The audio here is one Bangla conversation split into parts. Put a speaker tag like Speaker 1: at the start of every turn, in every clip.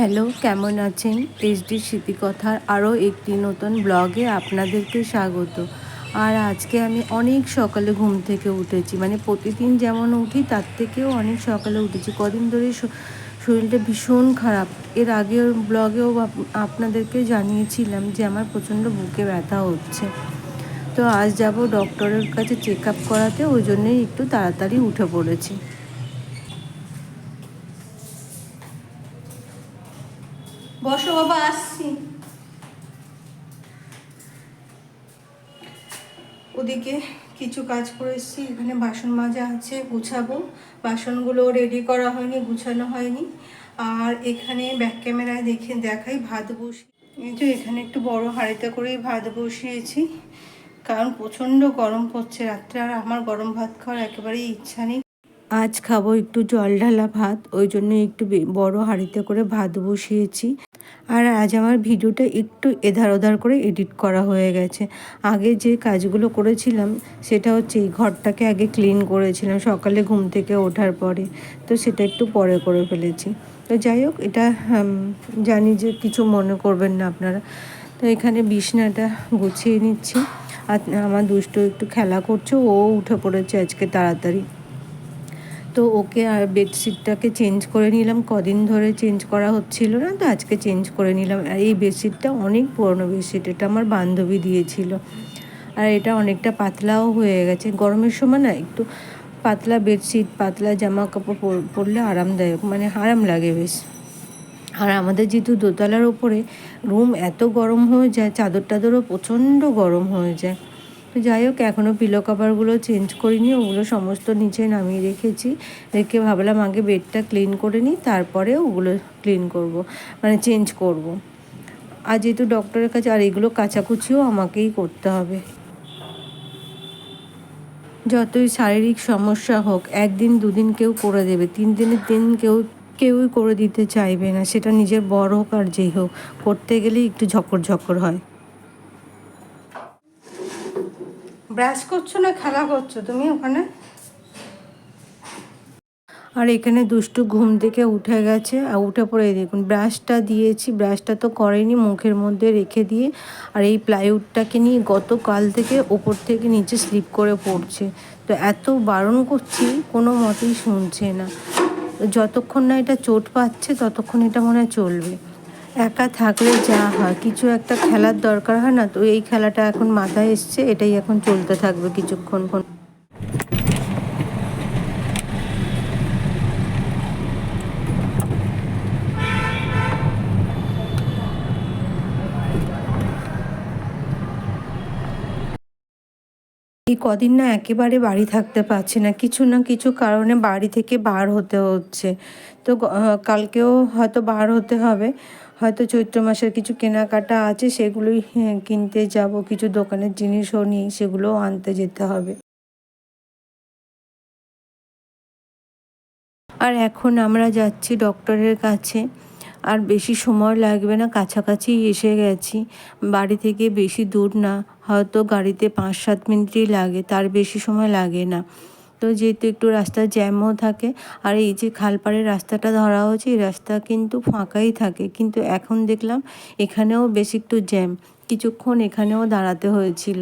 Speaker 1: হ্যালো, কেমন আছেন? এইচডি স্মৃতিকথার আরও একটি নতুন ব্লগে আপনাদেরকে স্বাগত। আর আজকে আমি অনেক সকালে ঘুম থেকে উঠেছি। মানে প্রতিদিন যেমন উঠি, তার থেকেও অনেক সকালে উঠেছি। কদিন ধরে শরীরটা ভীষণ খারাপ। এর আগের ব্লগেও আপ- আপনাদেরকে জানিয়েছিলাম যে আমার প্রচণ্ড বুকে ব্যথা হচ্ছে। তো আজ যাব ডক্টরের কাছে চেক আপ করাতে। ওই জন্যই একটু তাড়াতাড়ি উঠে পড়েছি বসো বাবা আসছি ওদিকে কিছু কাজ করে এসেছি। এখানে বাসন মাজা আছে, গুছাবো। বাসনগুলো রেডি করা হয়নি, গুছানো হয়নি। আর এখানে ব্যাক ক্যামেরায় দেখে দেখাই, ভাত বসি এই যে এখানে একটু বড় হাঁড়িতে করেই ভাত বসিয়েছি। কারণ প্রচণ্ড গরম পড়ছে রাত্রে, আর আমার গরম ভাত খাওয়ার একেবারেই ইচ্ছা নেই। আজ খাব একটু জল ঢালা ভাত, ওই জন্য একটু বড় হাঁড়িতে করে ভাত বসিয়েছি। আর আজ আমার ভিডিওটা একটু এধার ওধার করে এডিট করা হয়ে গেছে। আগে যে কাজগুলো করেছিলাম, সেটা হচ্ছে এই ঘরটাকে আগে ক্লিন করেছিলাম সকালে ঘুম থেকে ওঠার পরে। তো সেটা একটু পরে করে ফেলেছি। তো যাই হোক, এটা জানি যে কিছু মনে করবেন না আপনারা। তো এখানে বিছনাটা গুছিয়ে নিচ্ছি। আর আমার দুষ্ট একটু খেলা করছে, ও উঠে পড়েছে আজকে তাড়াতাড়ি। তো ওকে আর বেডশিটটাকে চেঞ্জ করে নিলাম। কদিন ধরে চেঞ্জ করা হচ্ছিল না, তো আজকে চেঞ্জ করে নিলাম। আর এই বেডশিটটা অনেক পুরনো বেডশিট, এটা আমার বান্ধবী দিয়েছিল। আর এটা অনেকটা পাতলাও হয়ে গেছে। গরমের সময় না একটু পাতলা বেডশিট, পাতলা জামা কাপড় পর- পরলে আরামদায়ক মানে আরাম লাগে বেশ। আর আমাদের যেহেতু দোতলার ওপরে, রুম এত গরম হয়ে যায় চাদর টাদরও প্রচণ্ড গরম হয়ে যায়। তো যাই হোক, এখনও পিলো কভারগুলো চেঞ্জ করিনি, ওগুলো সমস্ত নিচে নামিয়ে রেখেছি। রেখে ভাবলাম আগে বেডটা ক্লিন করে নিই, তারপরে ওগুলো ক্লিন করব মানে চেঞ্জ করব। আর যেহেতু ডক্টরের কাছে, আর এগুলো কাচাকুচিও আমাকেই করতে হবে। যতই শারীরিক সমস্যা হোক, একদিন দুদিন কেউ করে দেবে, তিন দিনের দিন কেউ, কেউই করে দিতে চাইবে না, সেটা নিজের বড় হোক আর যেই হোক। করতে গেলেই একটু ঝকর ঝকর হয়। ব্রাশ করছ না খেলা করছ তুমি ওখানে? আর এখানে দুষ্টু ঘুম থেকে উঠে গেছে, আর উঠে পড়ে দেখুন, ব্রাশটা দিয়েছি, ব্রাশটা তো করেনি মুখের মধ্যে রেখে দিয়ে, আর এই প্লাইউডটাকে নিয়ে গতকাল থেকে ওপর থেকে নিচে স্লিপ করে পড়ছে। তো এত বারণ করছি, কোনো মতেই শুনছে না। যতক্ষণ না এটা চোট পাচ্ছে, ততক্ষণ এটা মনে হয় চলবে। একা থাকলে যা হয়, কিছু একটা খেলার দরকার হয় না? তো এই খেলাটা এখন মাথায় এসছে, এটাই এখন চলতে থাকবে কিছুক্ষণ কোন এই কদিন না একেবারে বাড়ি থাকতে পারছি না, কিছু না কিছু কারণে বাড়ি থেকে বার হতে হচ্ছে। তো কালকেও হয়তো বার হতে হবে। হয়তো চৈত্র মাসের কিছু কেনাকাটা আছে সেগুলোই হ্যাঁ, কিনতে যাব। কিছু দোকানের জিনিসও নিই সেগুলোও আনতে যেতে হবে। আর এখন আমরা যাচ্ছি ডক্টরের কাছে। আর বেশি সময় লাগবে না কাছাকাছি এসে গেছি। বাড়ি থেকে বেশি দূর না হয়তো গাড়িতে পাঁচ সাত মিনিটই লাগে তার বেশি সময় লাগে না। তো যেহেতু একটু রাস্তা জ্যামও থাকে, আর এই যে খালপাড়ের রাস্তাটা ধরা হয়েছে, এই রাস্তা কিন্তু ফাঁকাই থাকে। কিন্তু এখন দেখলাম এখানেও বেশ একটু জ্যাম। কিছুক্ষণ এখানেও দাঁড়াতে হয়েছিল।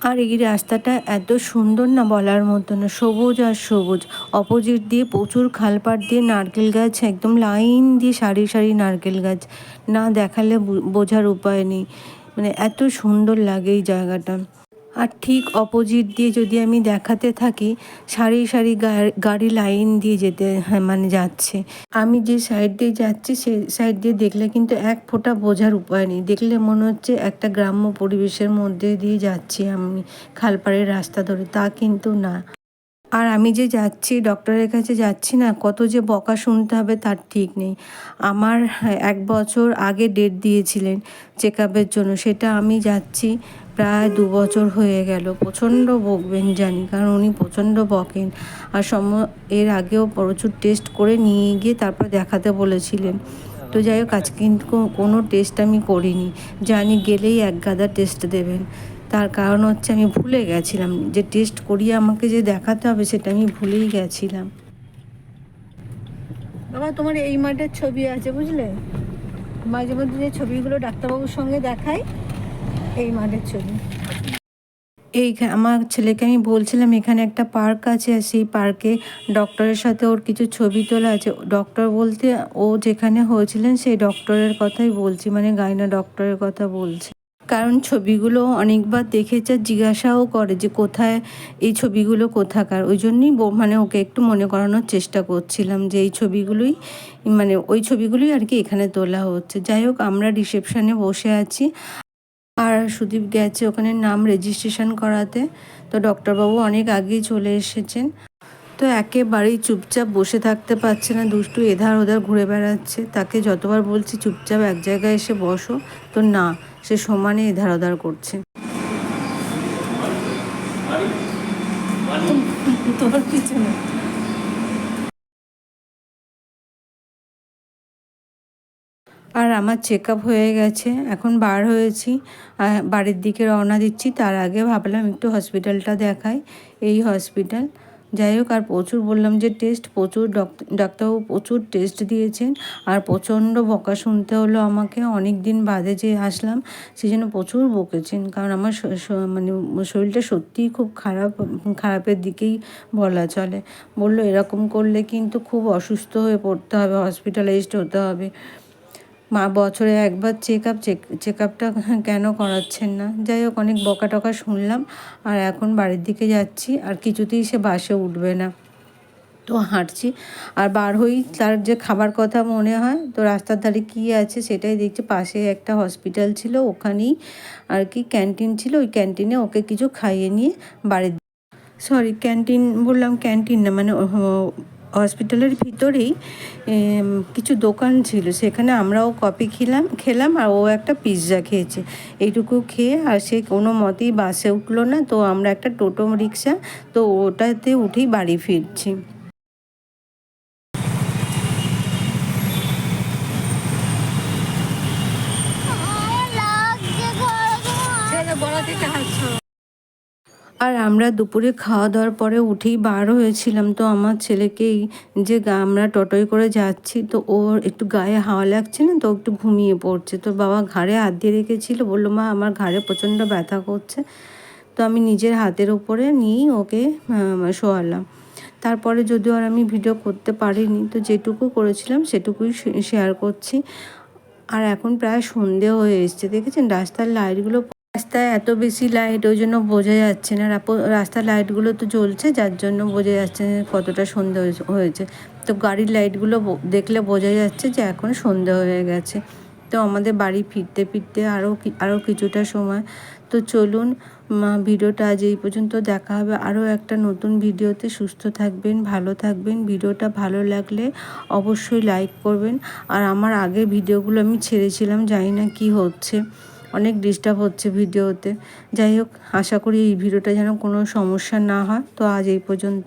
Speaker 1: আর এই রাস্তাটা এত সুন্দর না বলার মতো না, সবুজ আর সবুজ। অপোজিট দিয়ে প্রচুর খালপাড় দিয়ে নারকেল গাছ, একদম লাইন দিয়ে সারি সারি নারকেল গাছ। না দেখালে বোঝার উপায় নেই। মানে এত সুন্দর লাগে এই জায়গাটা। আর ঠিক অপোজিট দিয়ে যদি আমি দেখাতে থাকি, সারি সারি গাড়ি লাইন দিয়ে যেতে হ্যাঁ মানে যাচ্ছে। আমি যে সাইড দিয়ে যাচ্ছি সেই সাইড দিয়ে দেখলে কিন্তু এক ফোঁটা বোঝার উপায় নেই। দেখলে মনে হচ্ছে একটা গ্রাম্য পরিবেশের মধ্যে দিয়ে যাচ্ছি আমি, খালপাড়ের রাস্তা ধরে। তা কিন্তু না। আর আমি যে যাচ্ছি ডক্টরের কাছে যাচ্ছি না, কত যে বকা শুনতে হবে তার ঠিক নেই। আমার এক বছর আগে ডেট দিয়েছিলেন চেক আপের জন্য, সেটা আমি যাচ্ছি প্রায় দু বছর হয়ে গেল। প্রচণ্ড বকবেন জানি, কারণ উনি প্রচণ্ড বকেন। আর সম, এর আগেও প্রচুর টেস্ট করে নিয়ে গিয়ে তারপর দেখাতে বলেছিলেন। তো যাই হোক আজ কিন্তু কোনো টেস্ট আমি করিনি। জানি গেলেই এক গাদা টেস্ট দেবেন। তার কারণ হচ্ছে আমি ভুলে গেছিলাম। যে টেস্ট করিয়ে আমাকে যে দেখাতে হবে সেটা আমি ভুলেই গেছিলাম। বাবা তোমার এই মাঠের ছবি আছে বুঝলে? মাঝে মধ্যে যে ছবিগুলো ডাক্তারবাবুর সঙ্গে দেখাই এই মাঠের ছবি। এই আমার ছেলেকে আমি বলছিলাম এখানে একটা পার্ক আছে আর সেই পার্কে ডক্টরের সাথে ওর কিছু ছবি তোলা আছে। ডক্টর বলতে ও যেখানে হয়েছিলেন সেই ডক্টরের কথাই বলছি মানে গাইনা ডক্টরের কথা বলছি। কারণ ছবিগুলো অনেকবার দেখেছে, জিজ্ঞাসাও করে যে কোথায় এই ছবিগুলো কোথাকার। ওই জন্যই মানে ওকে একটু মনে করানোর চেষ্টা করছিলাম যে এই ছবিগুলোই মানে ওই ছবিগুলোই আর কি এখানে তোলা হচ্ছে। যাই হোক, আমরা রিসেপশানে বসে আছি। আর সুদীপ গেছে ওখানে নাম রেজিস্ট্রেশন করাতে। তো ডক্টরবাবু অনেক আগেই চলে এসেছেন। তো একেবারেই চুপচাপ বসে থাকতে পারছে না। দুষ্টু এধার ওধার ঘুরে বেড়াচ্ছে। তাকে যতবার বলছি, চুপচাপ এক জায়গায় এসে বসো। তো না, সে সমানে এধার ওধার করছে। আর আমার চেক আপ হয়ে গেছে। এখন বার হয়েছি। বাড়ির দিকে রওনা দিচ্ছি। তার আগে ভাবলাম একটু হসপিটালটা দেখাই। এই হসপিটাল যাই হোক আর প্রচুর বললাম যে টেস্ট প্রচুর ডক- ডাক্তারবাবু প্রচুর টেস্ট দিয়েছেন। আর প্রচণ্ড বকা শুনতে হলো আমাকে। অনেক দিন বাদে যে আসলাম সেই জন্য প্রচুর বকেছেন। কারণ আমার মানে শরীরটা সত্যিই খুব খারাপ, খারাপের দিকেই বলা চলে। বলল, এরকম করলে কিন্তু খুব অসুস্থ হয়ে পড়তে হবে হসপিটালাইজড হতে হবে। মা বছরে একবার চেক আপ চেক আপটা কেন করাচ্ছেন না? যাই হোক, অনেক বকা টকা শুনলাম আর এখন বাড়ির দিকে যাচ্ছি আর কিছুতেই সে বাসে উঠবে না। তো হাঁটছি আর বার হই তার যে খাবার কথা মনে হয়, তো রাস্তার ধারে কী আছে সেটাই দেখছি। পাশে একটা হসপিটাল ছিল, ওখানেই আর কি ক্যান্টিন ছিল। ওই ক্যান্টিনে ওকে কিছু খাইয়ে নিয়ে বাড়ির সরি ক্যান্টিন বললাম ক্যান্টিন না মানে হসপিটালের ভিতরেই কিছু দোকান ছিল। সেখানে আমরাও কফি খেলাম খেলাম আর ও একটা পিৎজা খেয়েছে। এইটুকু খেয়ে আর সে কোনো মতেই বাসে উঠল না। তো আমরা একটা টোটো রিক্সা, তো ওটাতে উঠেই বাড়ি ফিরছি। আর আমরা দুপুরে খাওয়া দাওয়ার পরে উঠেই বার হয়েছিলাম। তো আমার ছেলেকেই যে আমরা টোটোয় করে যাচ্ছি, তো ওর একটু গায়ে হাওয়া লাগছে না, তো একটু ঘুমিয়ে পড়ছে। তো বাবা ঘাড়ে হাত দিয়ে রেখেছিল, বলল, মা, আমার ঘাড়ে প্রচণ্ড ব্যথা করছে। তো আমি নিজের হাতের উপরে নিয়েই ওকে শোয়ালাম। তারপরে যদিও আর আমি ভিডিও করতে পারিনি, তো যেটুকু করেছিলাম সেটুকুই শেয়ার করছি। আর এখন প্রায় সন্ধে হয়ে এসছে, দেখেছেন? রাস্তার লাইটগুলো রাস্তায় এত বেশি লাইট ওই জন্য বোঝা যাচ্ছে না। রাস্তার লাইটগুলো তো জ্বলছে, যার জন্য বোঝা যাচ্ছে না কতটা সন্ধে হয়েছে- তো গাড়ির লাইটগুলো দেখলে বোঝা যাচ্ছে যে এখন সন্ধে হয়ে গেছে। তো আমাদের বাড়ি ফিরতে ফিরতে আরও আরও কিছুটা সময়। তো চলুন ভিডিওটা আজ এই পর্যন্ত দেখা হবে। আরও একটা নতুন ভিডিওতে সুস্থ থাকবেন, ভালো থাকবেন। ভিডিওটা ভালো লাগলে অবশ্যই লাইক করবেন। আর আমার আগে ভিডিওগুলো আমি ছেড়েছিলাম, জানি না কি হচ্ছে। অনেক ডিস্টার্ব হচ্ছে ভিডিওতে। যাই হোক, আশা করি এই ভিডিওটা যেন কোনো সমস্যা না হয়। তো আজ এই পর্যন্ত।